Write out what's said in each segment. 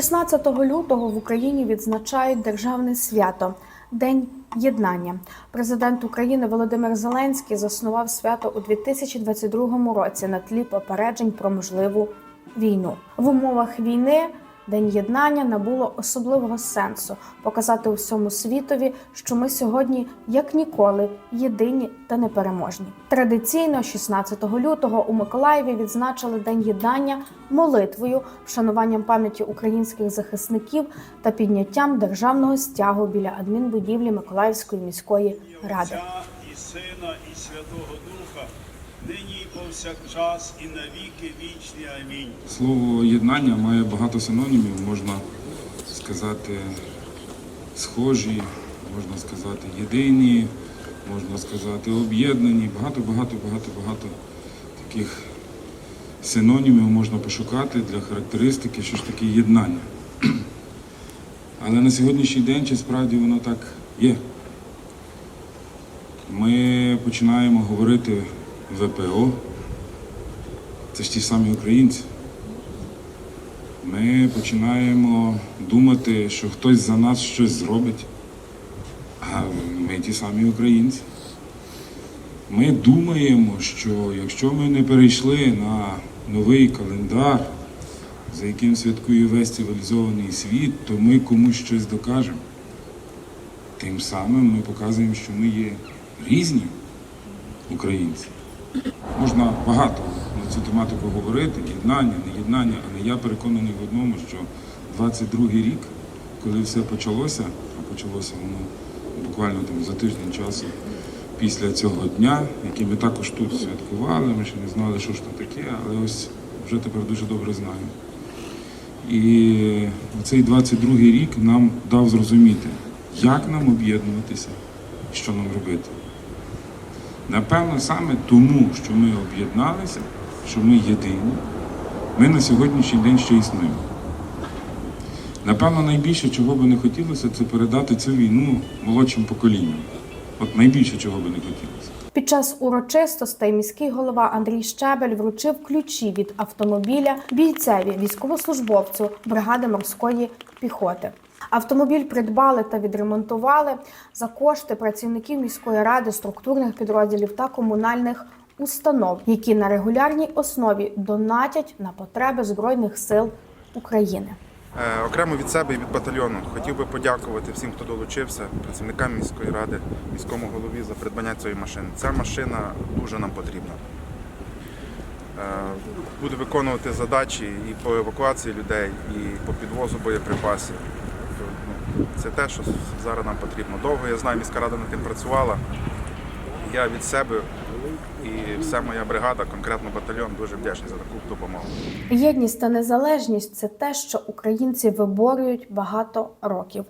16 лютого в Україні відзначають державне свято День Єднання. Президент України Володимир Зеленський заснував свято у 2022 році на тлі попереджень про можливу війну. В умовах війни День єднання набуло особливого сенсу показати усьому світові, що ми сьогодні, як ніколи, єдині та непереможні. Традиційно, 16 лютого, у Миколаєві відзначили День єднання молитвою, вшануванням пам'яті українських захисників та підняттям державного стягу біля адмінбудівлі Миколаївської міської ради. І Сина, і Святого повсякчас, і на віки вічні. Амінь. Слово єднання має багато синонімів, можна сказати схожі, можна сказати єдині, можна сказати об'єднані. Багато, багато, багато, багато таких синонімів можна пошукати для характеристики, що ж таке єднання. Але на сьогоднішній день чи справді воно так є. Ми починаємо говорити ВПО. Це ж ті самі українці. Ми починаємо думати, що хтось за нас щось зробить, а ми ті самі українці. Ми думаємо, що якщо ми не перейшли на новий календар, за яким святкує весь цивілізований світ, то ми комусь щось докажемо. Тим самим ми показуємо, що ми є різні українці. Можна багато на цю тематику говорити, єднання, не єднання, але я переконаний в одному, що 22-й рік, коли все почалося, а почалося воно буквально там за тиждень часу після цього дня, який ми також тут святкували, ми ще не знали, що ж то таке, але ось вже тепер дуже добре знаємо. І цей 22-й рік нам дав зрозуміти, як нам об'єднуватися що нам робити. Напевно, саме тому, що ми об'єдналися, що ми єдині, ми на сьогоднішній день ще існуємо. Напевно, найбільше, чого би не хотілося, це передати цю війну молодшим поколінням. От найбільше, чого би не хотілося. Під час урочистостей міський голова Андрій Щебель вручив ключі від автомобіля бійцеві військовослужбовцю бригади морської піхоти. Автомобіль придбали та відремонтували за кошти працівників міської ради, структурних підрозділів та комунальних установ, які на регулярній основі донатять на потреби збройних сил України. Е, Окремо від себе і від батальйону хотів би подякувати всім, хто долучився, працівникам міської ради, міському голові за придбання цієї машини. Ця машина дуже нам потрібна. Е, Буде виконувати задачі і по евакуації людей, і по підвозу боєприпасів. Це те, що зараз нам потрібно. Довго я знаю, міська рада над тим працювала. Я від себе і вся моя бригада, конкретно батальйон, дуже вдячний за таку допомогу. Єдність та незалежність це те, що українці виборюють багато років.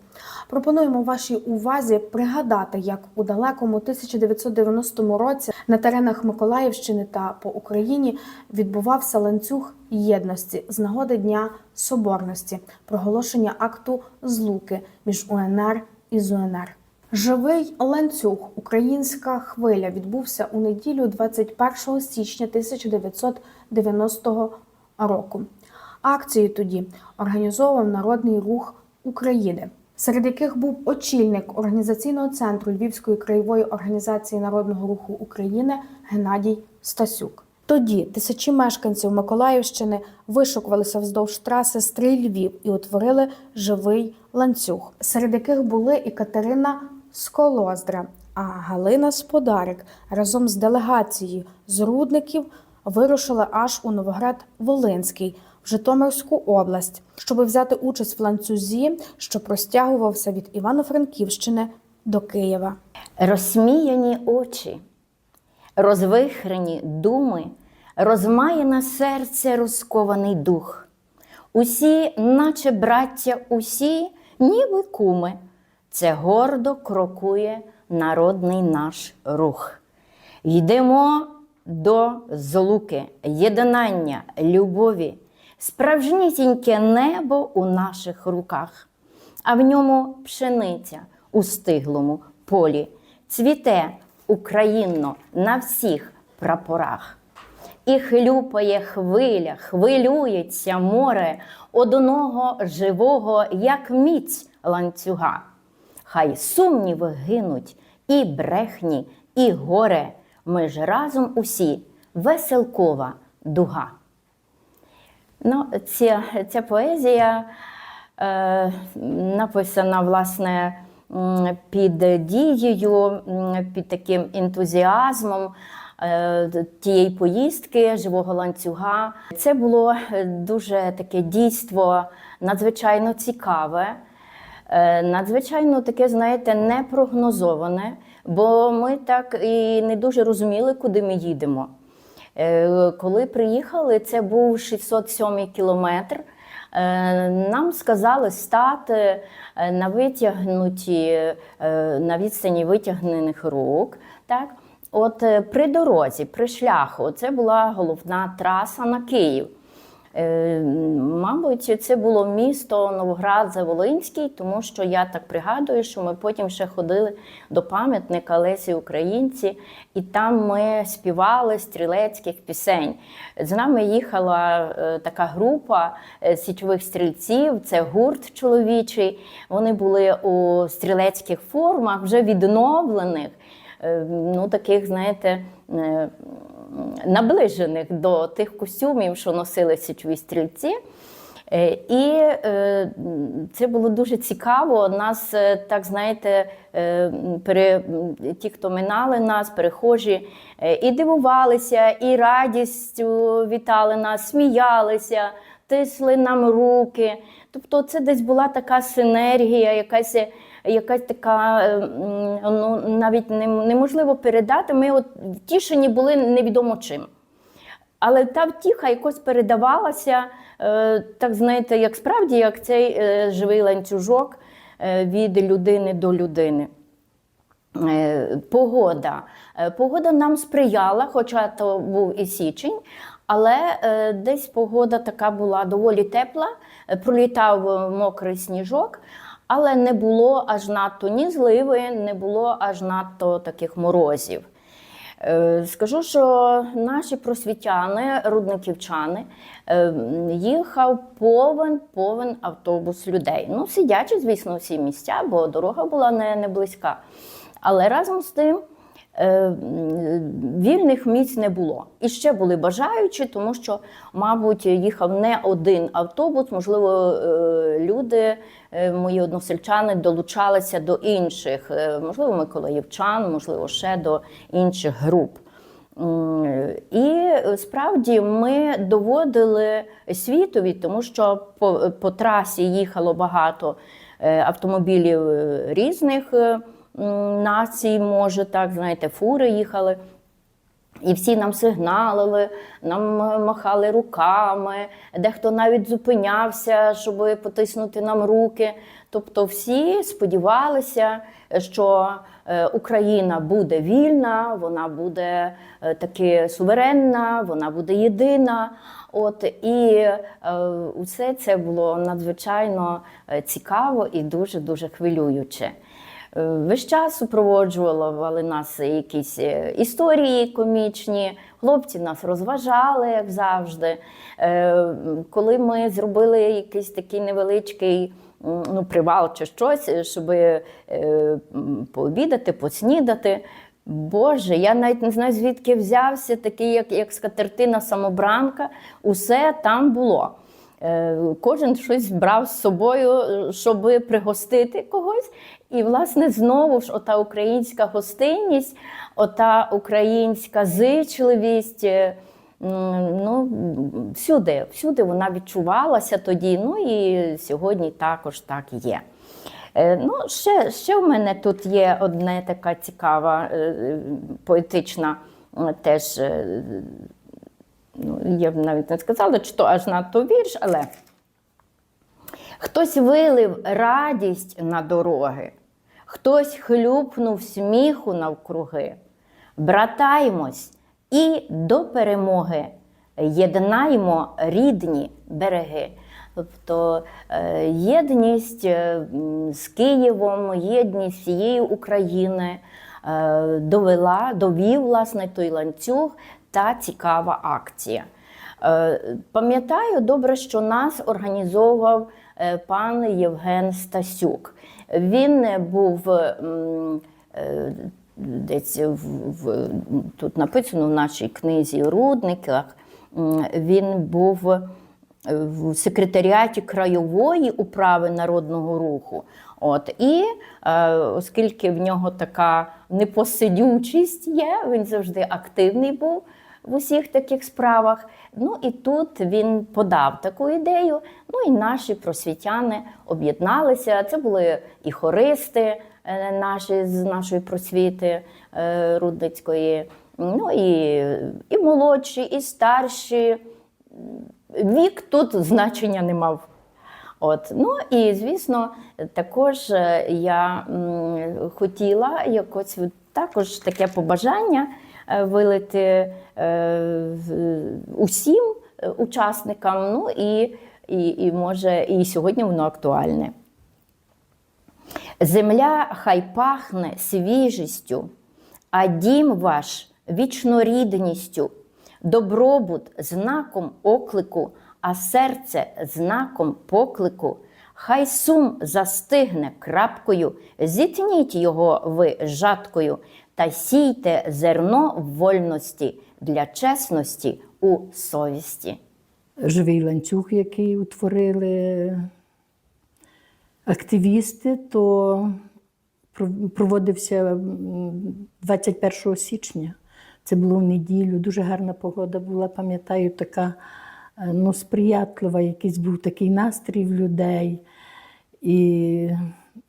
Пропонуємо вашій увазі пригадати, як у далекому 1990 році на теренах Миколаївщини та по Україні відбувався ланцюг єдності з нагоди Дня Соборності, проголошення акту злуки між УНР і ЗУНР. Живий ланцюг Українська хвиля відбувся у неділю 21 січня 1990 року. Акцію тоді організовував Народний рух України, серед яких був очільник організаційного центру Львівської краєвої організації Народного руху України Геннадій Стасюк. Тоді тисячі мешканців Миколаївщини вишукувалися вздовж траси Стрий Львів і утворили живий ланцюг, серед яких були і Катерина Сколоздра, а Галина Сподарик разом з делегацією з рудників вирушили аж у Новоград Волинський в Житомирську область, щоб взяти участь в ланцюзі, що простягувався від Івано-Франківщини до Києва. Розсміяні очі, розвихрені думи, розмаєне серце, розкований дух. Усі, наче браття, усі, ніби куми. Це гордо крокує народний наш рух. Йдемо до злуки, єднання, любові, справжнісіньке небо у наших руках, а в ньому пшениця у стиглому полі, цвіте Україно на всіх прапорах. і хлюпає хвиля, хвилюється море одного живого, як міць ланцюга. Хай сумніви гинуть, і брехні, і горе. Ми ж разом усі веселкова дуга. Ну, ця, ця поезія е, написана власне під дією, під таким ентузіазмом е, тієї поїздки живого ланцюга. Це було е, дуже таке дійство надзвичайно цікаве. Е, Надзвичайно таке, знаєте, непрогнозоване, бо ми так і не дуже розуміли, куди ми їдемо. Е, Коли приїхали, це був 607 кілометр. Е, Нам сказали стати на витягнуті на відстані витягнених рук. Так? От при дорозі, при шляху, це була головна траса на Київ. Е, Мабуть, це було місто Новоград-Заволинський, тому що я так пригадую, що ми потім ще ходили до пам'ятника Лесі Українці, і там ми співали стрілецьких пісень. З нами їхала е, така група е, січових стрільців, це гурт чоловічий. Вони були у стрілецьких формах, вже відновлених. Ну, таких, знаєте, наближених до тих костюмів, що носили січові стрільці. Е, І е, це було дуже цікаво. Нас, е, так знаєте, пере, ті, хто минали нас, перехожі, і дивувалися, і радістю вітали нас, сміялися, тисли нам руки. Тобто, це десь була така синергія, якась. Якась така, е, ну навіть неможливо передати. Ми от втішені були невідомо чим. Але та втіха якось передавалася, е, так знаєте, як справді, як цей е, живий ланцюжок від людини до людини. Погода. Погода нам сприяла, хоча то був і січень, але десь погода така була доволі тепла, пролітав мокрий сніжок, але не було аж надто ні зливи, не було аж надто таких морозів. Е, Скажу, що наші просвітяни, рудниківчани, е, їхав повен повен автобус людей. Ну, сидячи, звісно, всі місця, бо дорога була не, не близька. Але разом з тим е, вільних місць не було. І ще були бажаючі, тому що, мабуть, їхав не один автобус. Можливо, люди, мої односельчани, долучалися до інших, е, можливо, миколаївчан, можливо, ще до інших груп. І е, справді ми доводили світові, тому що по, по трасі їхало багато е, автомобілів е, різних е, націй, може так, знаєте, фури їхали. І всі нам сигналили, нам е, махали руками, дехто навіть зупинявся, щоб потиснути нам руки. Тобто всі сподівалися, що е, Україна буде вільна, вона буде е, таки суверенна, вона буде єдина. От і усе це було надзвичайно цікаво і дуже дуже хвилююче. Е, Весь час супроводжували нас якісь е, історії комічні, хлопці нас розважали, як завжди. Е, Коли ми зробили якийсь такий невеличкий ну, привал чи щось, щоб пообідати, поснідати. Боже, я навіть не знаю, звідки взявся такий, як, як скатертина самобранка, усе там було. Кожен щось брав з собою, щоб пригостити когось. І, власне, знову ж ота українська гостинність, ота українська зичливість. е, Ну, всюди, всюди вона відчувалася тоді. Ну і сьогодні також так є. Е, Ну, ще, ще в мене тут є одна така цікава е, поетична теж ну, я б навіть не сказала, чи то аж надто вірш, але хтось вилив радість на дороги, хтось хлюпнув сміху навкруги. Братаймось і до перемоги єднаймо рідні береги. Тобто е, єдність е, з Києвом, єдність всієї України е, довела, довів власне той ланцюг та цікава акція. Пам'ятаю добре, що нас організовував пан Євген Стасюк. Він був е, десь в, тут написано в нашій книзі Рудниках. Він був е, в секретаріаті краєвої управи народного руху. От і е, оскільки в нього така непосидючість є, він завжди активний був в усіх таких справах. Ну і тут він подав таку ідею. Ну і наші просвітяни об'єдналися. Це були і хористи е, наші з нашої просвіти е, Рудницької, ну і, і молодші, і старші. Вік тут значення не мав. От. Ну і звісно, також е, я хотіла якось також таке побажання вилити усім учасникам. Ну і, і, і може, і сьогодні воно актуальне. Земля хай пахне свіжістю, а дім ваш вічнорідністю, добробут знаком оклику, а серце знаком поклику. Хай сум застигне крапкою, зітніть його ви жаткою, та сійте зерно вольності для чесності у совісті. Живий ланцюг, який утворили активісти, то проводився 21 січня. Це було в неділю. Дуже гарна погода була, пам'ятаю, така е, ну, сприятлива, якийсь був такий настрій в людей. І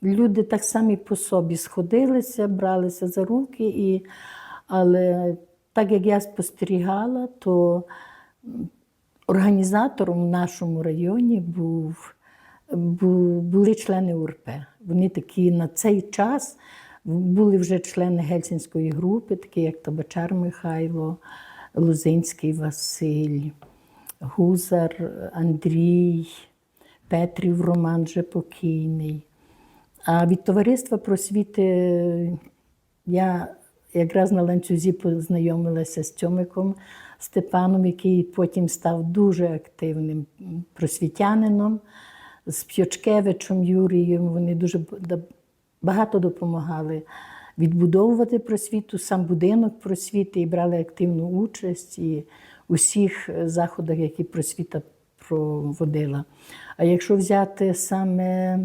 люди так самі по собі сходилися, бралися за руки. І... Але так як я спостерігала, то Організатором в нашому районі був, бу- були члени УРП. Вони такі на цей час були вже члени Гельсінської групи, такі як Табачар Михайло, Лузинський Василь, Гузар Андрій, Петрів Роман вже покійний. А від товариства просвіти я якраз на ланцюзі познайомилася з Тьомиком Степаном, який потім став дуже активним просвітянином, з П'ячкевичем Юрієм. Вони дуже багато допомагали відбудовувати просвіту, сам будинок просвіти і брали активну участь і у всіх заходах, які просвіта проводила. А якщо взяти саме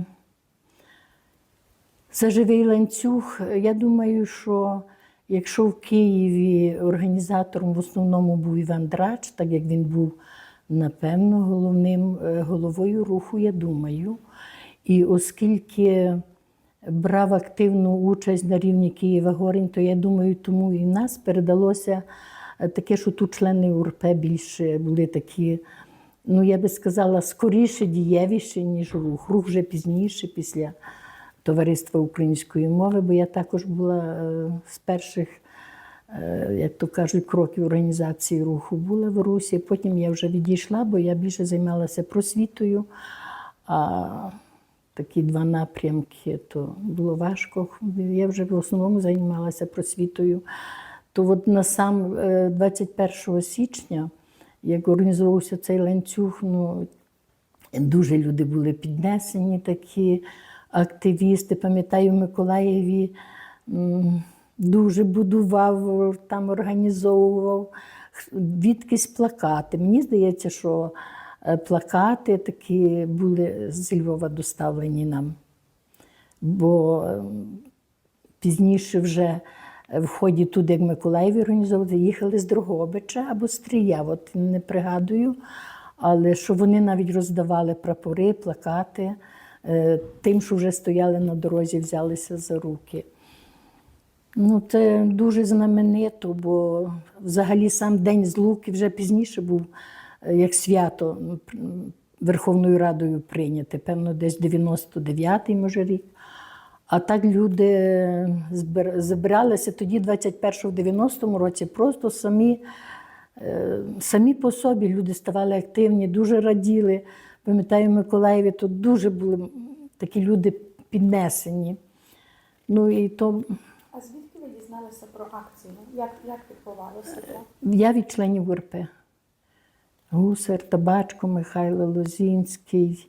за живий ланцюг, я думаю, що якщо в Києві організатором в основному був Іван Драч, так як він був, напевно, головним е, головою руху, я думаю. І оскільки брав активну участь на рівні Києва Горень, то я думаю, тому і в нас передалося е, таке, що тут члени УРП більше були такі, ну я би сказала, скоріше дієвіші, ніж рух. Рух вже пізніше, після товариства української мови, бо я також була е, з перших, е, як то кажуть, кроків організації руху була в Русі. Потім я вже відійшла, бо я більше займалася просвітою. А такі два напрямки, то було важко. Я вже в основному займалася просвітою. То от на сам е, 21 січня, як організовувався цей ланцюг, ну, Дуже люди були піднесені, такі активісти. Пам'ятаю, в Миколаєві дуже будував, там організовував відкись плакати. Мені здається, що е, плакати такі були з Львова доставлені нам. Бо пізніше вже в ході туди, як Миколаєві організовували, їхали з Дрогобича або з Трія, от не пригадую. Але що вони навіть роздавали прапори, плакати е, тим, що вже стояли на дорозі, взялися за руки. Ну, це дуже знаменито, бо взагалі сам День Злуки вже пізніше був е, як свято Верховною Радою прийняте, певно, десь 99-й, може, рік. А так люди збиралися тоді, 21-го, в 90-му році, просто самі, е, самі по собі люди ставали активні, дуже раділи. Пам'ятаю, в Миколаєві тут дуже були такі люди піднесені. Ну і то А звідки ви дізналися про акцію? Як, як відбувалося? Я від членів УРП. Гусар, Табачко, Михайло Лозінський,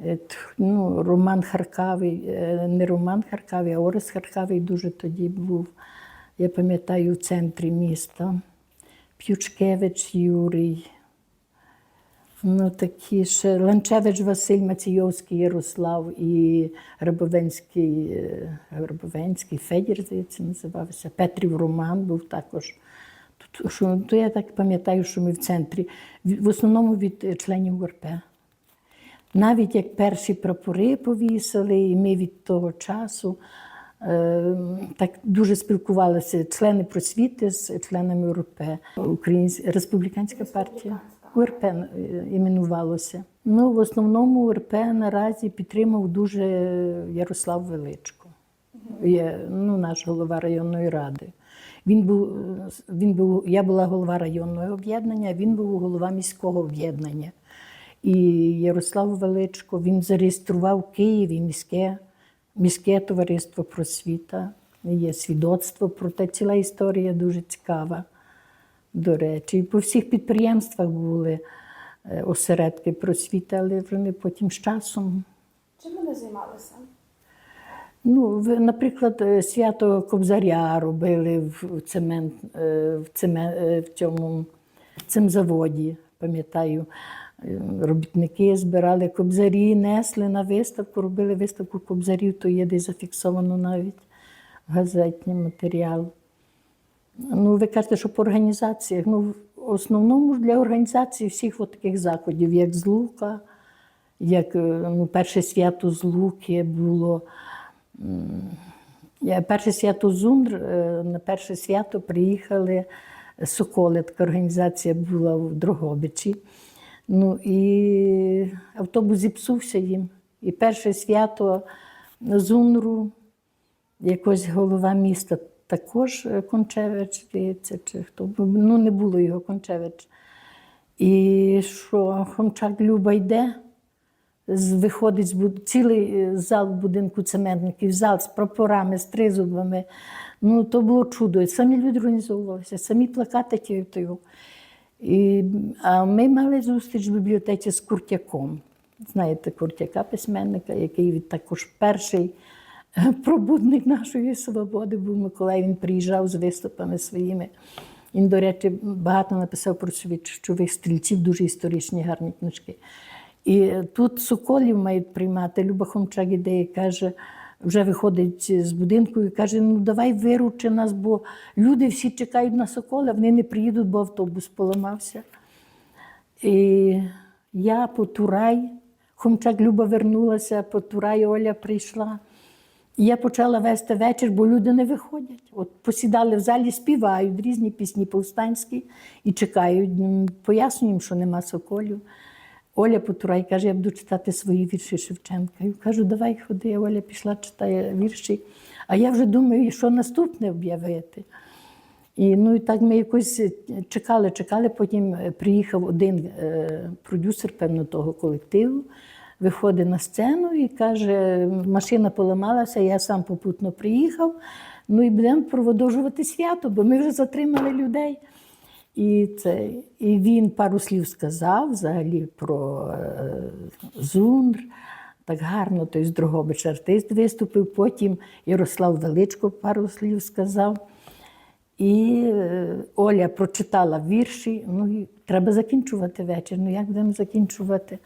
е, ну, Роман Харкавий, е, не Роман Харкавий, а Орес Харкавий дуже тоді був, я пам'ятаю, в центрі міста. П'ючкевич Юрій. Ну, такі ще Ланчевич Василь, Маційовський Ярослав і Грабовенський, е, Грабовенський Федір, здається, називався. Петрів Роман був також. Тут, що, то я так пам'ятаю, що ми в центрі, в в основному від е, членів ГРП. Навіть як перші прапори повісили, і ми від того часу е, так дуже спілкувалися члени просвіти з членами УРП, Українська республіканська партія. УРП е, іменувалося. Ну, в основному УРП наразі підтримав дуже Ярослав Величко, є, ну, наш голова районної ради. Він був, він був, я була голова районного об'єднання, він був голова міського об'єднання. І Ярослав Величко він зареєстрував в Києві міське, міське товариство просвіта. Є свідоцтво про те, ціла історія дуже цікава. До речі, і по всіх підприємствах були е, осередки просвіти, але вони потім з часом. Чим вони займалися? Ну, наприклад, е, свято Кобзаря робили в цемент, е, в, цемен, е, в цьому цим заводі, пам'ятаю. Робітники збирали кобзарі, несли на виставку, робили виставку кобзарів, то є десь зафіксовано навіть газетний матеріал. Ну, ви кажете, що по організаціях. Ну, в основному для організації всіх таких заходів, як Злука, як е, ну, перше свято Злуки було. Перше свято Зундр, е, на перше свято приїхали Соколи, така організація була в Дрогобичі. Ну і автобус зіпсувся їм. І перше свято Зунру якось голова міста також е, Кончевич, здається, чи хто ну не було його Кончевич. І що Хомчак Люба йде, виходить цілий е, зал будинку цементників, зал з прапорами, з тризубами. Ну, то було чудо. Самі люди організовувалися, самі плакати ті. І, а ми мали зустріч в бібліотеці з Куртяком. Знаєте, Куртяка письменника, який також перший пробудник нашої свободи був Миколай. Він приїжджав з виступами своїми. Він, до речі, багато написав про свічових стрільців, дуже історичні, гарні книжки. І тут Соколів мають приймати. Люба Хомчак іде і каже, вже виходить з будинку і каже: ну давай виручи нас, бо люди всі чекають на Сокола, вони не приїдуть, бо автобус поламався. І я по Турай, Хомчак Люба вернулася, по Турай Оля прийшла. Я почала вести вечір, бо люди не виходять. От посідали в залі, співають різні пісні повстанські і чекають. Пояснюю їм, що нема соколів. Оля Потурай каже, я буду читати свої вірші Шевченка. Я кажу, давай ходи. Оля пішла, читає вірші. А я вже думаю, що наступне об'явити. І ну і так ми якось е, чекали, чекали. Потім е, приїхав один е, продюсер, певно, того колективу, виходить на сцену і каже: машина поламалася, я сам попутно приїхав. Ну і будемо продовжувати свято, бо ми вже затримали людей. І, це, і він пару слів сказав взагалі про е, Зундр. Так гарно той з Дрогобич артист виступив. Потім Ярослав Величко пару слів сказав. І е, Оля прочитала вірші. Ну, і треба закінчувати вечір. Ну, як будемо закінчувати?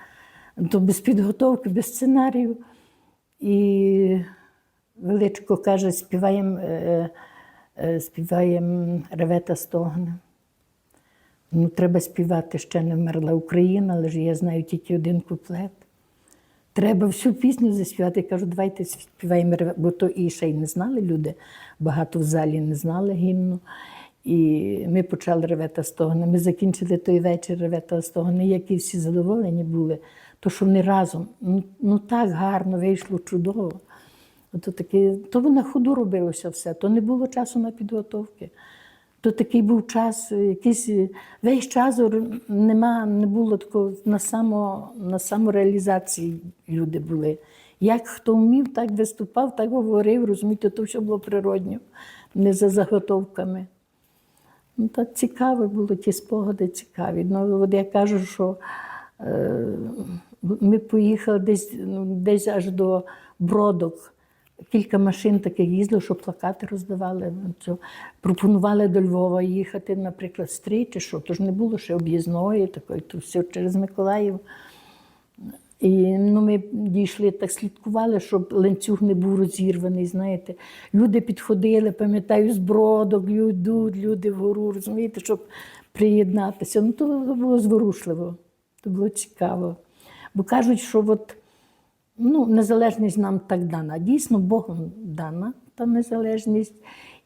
То без підготовки, без сценарію. І Величко каже, співаємо е, е, співаєм ревета стогне. Ну, треба співати ще не вмерла Україна, але ж я знаю тільки один куплет. Треба всю пісню заспівати. Я кажу, давайте співаємо, «Реве», бо то і ще й не знали люди. Багато в залі не знали гімну. І ми почали ревета стогне. Ми закінчили той вечір ревета стогне, які всі задоволені були, то що вони разом. Ну, ну так гарно вийшло, чудово. Ото таке, то на ходу робилося все, то не було часу на підготовки. То такий був час, якийсь весь час нема, не було такого на, само, на самореалізації люди були. Як хто вмів, так виступав, так говорив, розумієте, то все було природньо. не за заготовками. Ну, так цікаві були ті спогади цікаві. Ну, от я кажу, що е, ми поїхали десь, ну, десь аж до бродок. Кілька машин таких їздили, що плакати роздавали. ну, пропонували до Львова їхати, наприклад, стрій чи що. Тож не було ще об'їзної такої, то все через Миколаїв. І ну, ми дійшли, так слідкували, щоб ланцюг не був розірваний. Знаєте, люди підходили, пам'ятаю, з бродок, йдуть, люди вгору, розумієте, щоб приєднатися. Ну, то було зворушливо, то було цікаво. Бо кажуть, що от, ну, незалежність нам так дана. Дійсно, Богом дана та незалежність.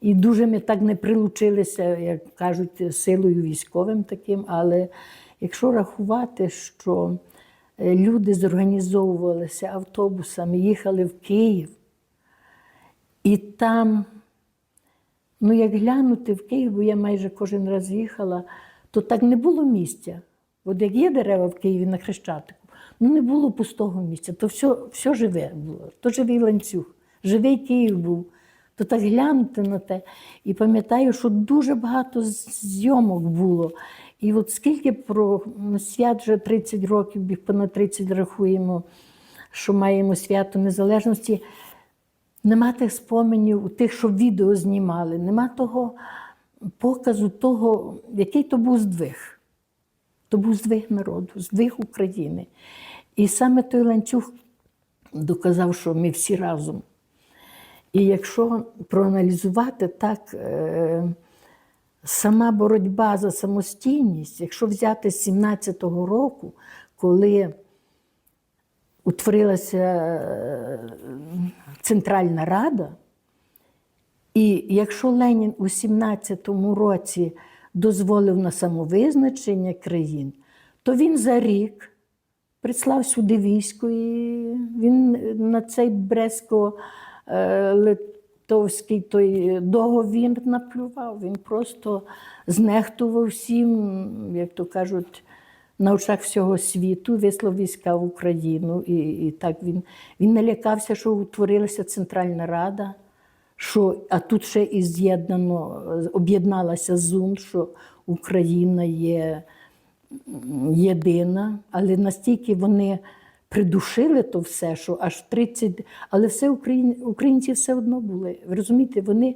І дуже ми так не прилучилися, як кажуть, силою військовим таким. Але якщо рахувати, що е, люди зорганізовувалися автобусами, їхали в Київ, і там, ну як глянути в Київ, бо я майже кожен раз їхала, то так не було місця. От як є дерева в Києві на Хрещатику, ну не було пустого місця, то все, все живе було, то живий ланцюг, живий Київ був. То так глянути на те. І пам'ятаю, що дуже багато зйомок було. І от скільки про свят вже 30 років, понад 30 рахуємо, що маємо свято незалежності. Нема тих споменів у тих, що відео знімали, нема того показу того, який то був здвиг. То був здвиг народу, здвиг України. І саме той ланцюг доказав, що ми всі разом. І якщо проаналізувати так, е, сама боротьба за самостійність, якщо взяти з 17-го року, коли утворилася е, Центральна Рада, і якщо Ленін у 17-му році дозволив на самовизначення країн, то він за рік прислав сюди військо, і він на цей Брестсько-Литовський той договір наплював. Він просто знехтував всім, як то кажуть, на очах всього світу, вислав війська в Україну. І, і так він, він налякався, що утворилася Центральна Рада. Що, а тут ще і з'єднано, об'єдналася ЗУН, що Україна є єдина, але настільки вони придушили то все, що аж 30, але все україн, українці все одно були. Ви розумієте, вони,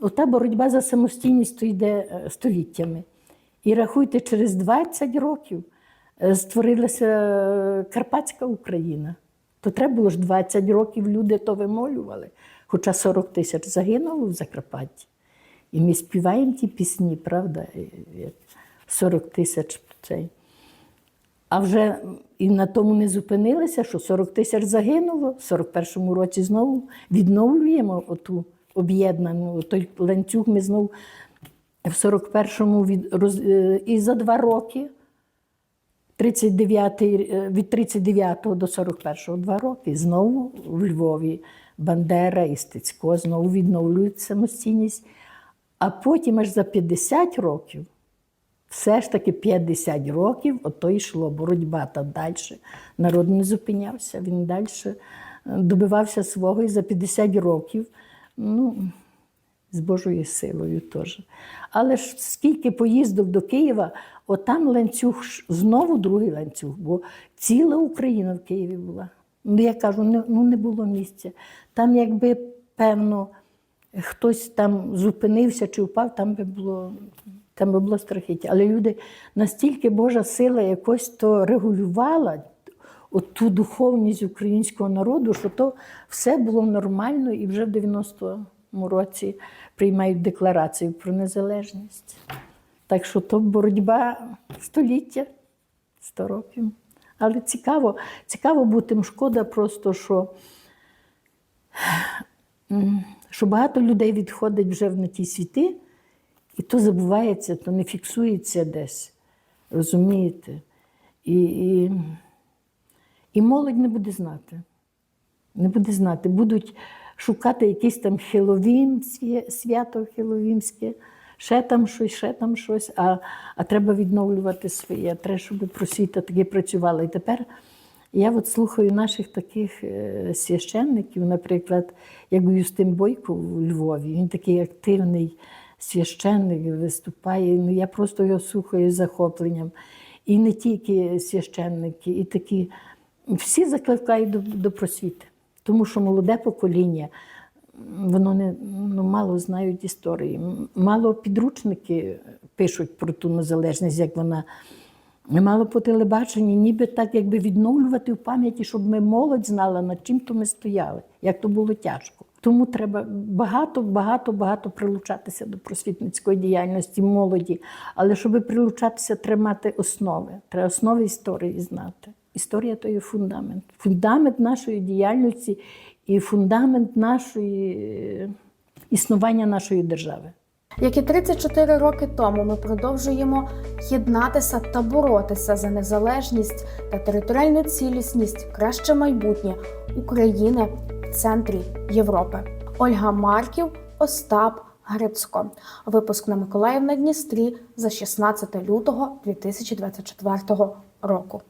ота боротьба за самостійність то йде е, століттями. І рахуйте, через 20 років е, створилася е, Карпатська Україна. То треба було ж 20 років люди то вимолювали, хоча 40 тисяч загинуло в Закарпатті. І ми співаємо ті пісні, правда? 40 тисяч цей. А вже і на тому не зупинилися, що 40 тисяч загинуло, в 41-му році знову відновлюємо оту об'єднану, той ланцюг ми знову в 41-му від, роз, е, і за два роки, 39, е, від 39-го до 41-го два роки, знову в Львові Бандера і Стецько знову відновлюють самостійність. А потім аж за 50 років все ж таки 50 років ото йшло боротьба та далі. Народ не зупинявся, він далі добивався свого і за 50 років, ну, з Божою силою теж. Але ж скільки поїздок до Києва, отам ланцюг, знову другий ланцюг, бо ціла Україна в Києві була. Ну, я кажу, ну не було місця. Там, якби певно, хтось там зупинився чи впав, там би було, там би було страхіття. Але люди настільки Божа сила якось то регулювала ту духовність українського народу, що то все було нормально, і вже в 90-му році приймають декларацію про незалежність. Так що то боротьба століття, 100 років. Але цікаво, цікаво, бо тим шкода просто, що що багато людей відходить вже в на ті світи, і то забувається, то не фіксується десь. Розумієте? І, і, і молодь не буде знати. Не буде знати. Будуть шукати якийсь там Хеловін, свя- свято Хеловінське, ще там щось, ще там щось, а, а треба відновлювати своє, треба, щоб просвіта таки працювала. І тепер Я от слухаю наших таких е, священників, наприклад, як Юстин Бойко у Львові. Він такий активний священник, виступає. Ну, я просто його слухаю з захопленням. І не тільки священники, і такі всі закликають до, до просвіти. Тому що молоде покоління, воно не ну, мало знають історії, мало підручники пишуть про ту незалежність, як вона. Мало по телебаченні, ніби так, якби відновлювати в пам'яті, щоб ми молодь знала, над чим то ми стояли, як то було тяжко. Тому треба багато, багато, багато прилучатися до просвітницької діяльності молоді. Але щоб прилучатися, треба мати основи. Треба основи історії знати. Історія то є фундамент. Фундамент нашої діяльності і фундамент нашої е, існування нашої держави. Як і 34 роки тому, ми продовжуємо єднатися та боротися за незалежність та територіальну цілісність, краще майбутнє України в центрі Європи. Ольга Марків, Остап Грицько. Випуск на Миколаїв на Дністрі за 16 лютого 2024 року.